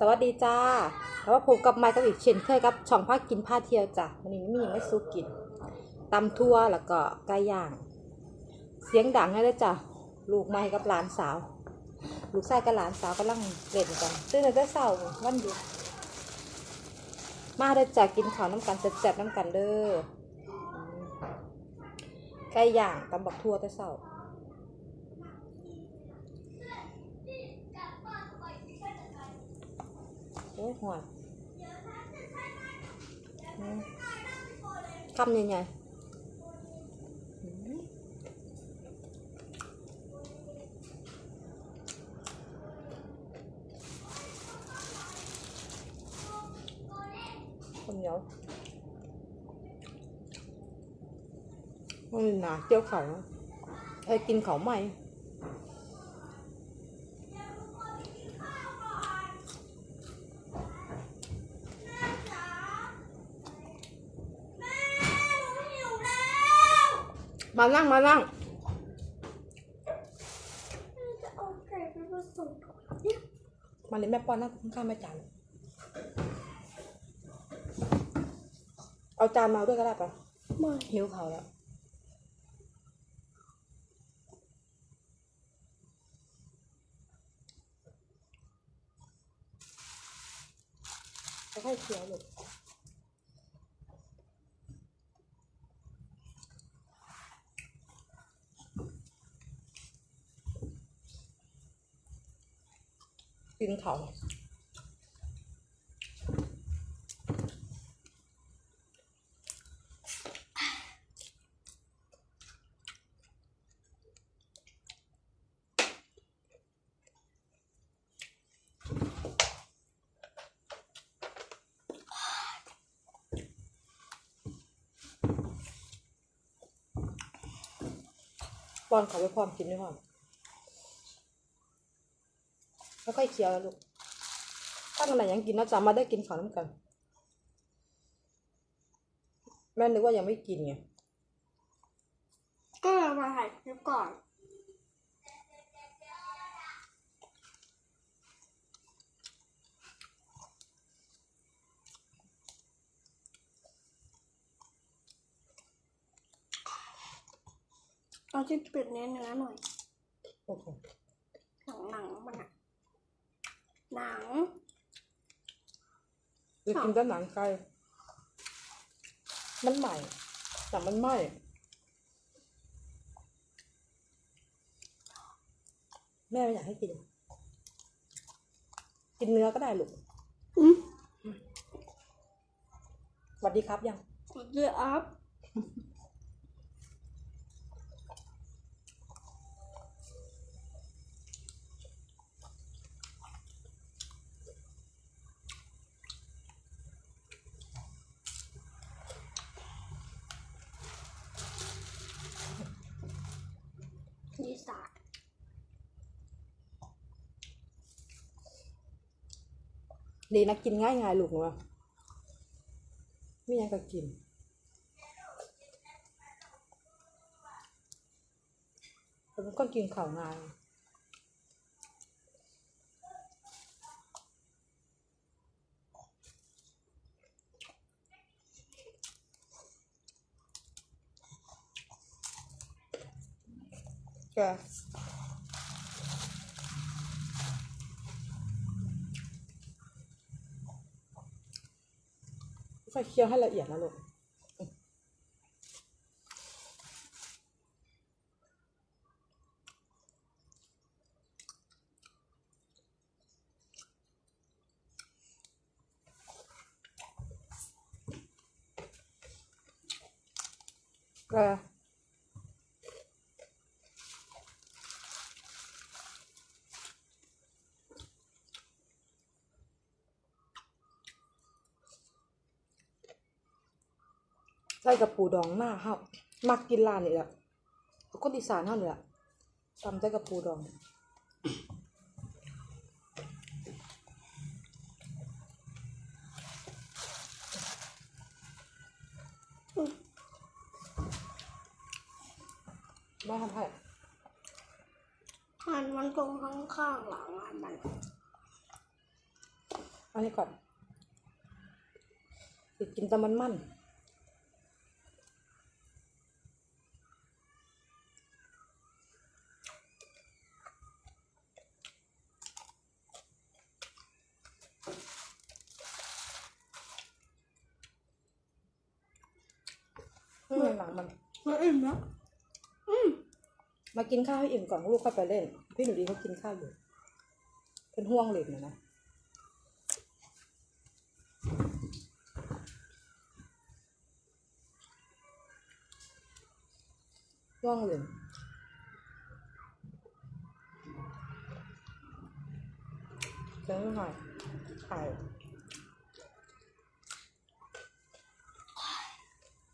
สวัสดีจ้าแล้วว่าพบกับไมค์กับอีกเช่นเคยกับช่องพากินพาเที่ยวจ้ะวันนี้มีอย่างไม่สู้กินตำทั่วแล้วก็ไก่ย่าง เสียงดังเลยจ้ะลูกไม้กับหลานสาว ลูกชายกับหลานสาวกำลังเล่นกันตื่นแต่เช้าวันหยุดมาเด้จ้ะกินข้าวน้ำกันแซ่บๆน้ำกันเด้อไก่ย่างตำบักทั่วแต่เช้า โอ้ยหอดอืมคำใหญ่ๆอื มคนเหนียวมันหนาเจียวเขาเอ้ยกินเขาใหม่มานั่งมานั่งจะเอาไก่ไปผสมมาเลยแม่ป้อนนั่งข้างๆแม่จานเอาจานมาด้วยก็ได้ปะไม่หิวเขาแล้วค่อยๆเคี้ยวลูก กินเขาป้อนเขาไปพร้อมกินด้วยพร้อม ค่อยๆเคี้ยวแล้วลูก ถ้าวันไหนยังกินนะจ๊ะมาได้กินข้าวน้ำกัน แม่นึกว่ายังไม่กินไง ก็เลยมาถ่ายคลิปก่อน เอาที่เป็ดเนื้อเนื้อหน่อย โอ้โห หนังหนังมันอะ หนังหรือกินแต่หนังไก่มันใหม่ แต่มันไหม้แม่ไม่อยากให้กิน กินเนื้อก็ได้ลูกอืม สวัสดีครับยัง เดืออัพ ดีสา ดีนะกินง่ายง่ายลูกหนูอะไม่ยังก็กิน ผมก็กินข้าวง่ายแก ค่อยเคี่ยวให้ละเอียดนะลูกก็ ส่กับปูดองหน้าเฮามักกินร้านนี่แหละคนอีสานเฮานี่แหละตำใส่กับปูดองไม่ทำให้หันมันตรงข้างข้างๆหลังหันมัน อันนี้ก่อนอยากกินแต่มันมัน อืมหนังมันมันอิ่มนะอืมมากินข้าวให้อิ่มก่อนลูกค่อยไปเล่น พี่หนูดีเขากินข้าวอยู่เป็นห่วงเหล็กนะนะห่วงเหล็กเจอหน่อยถ่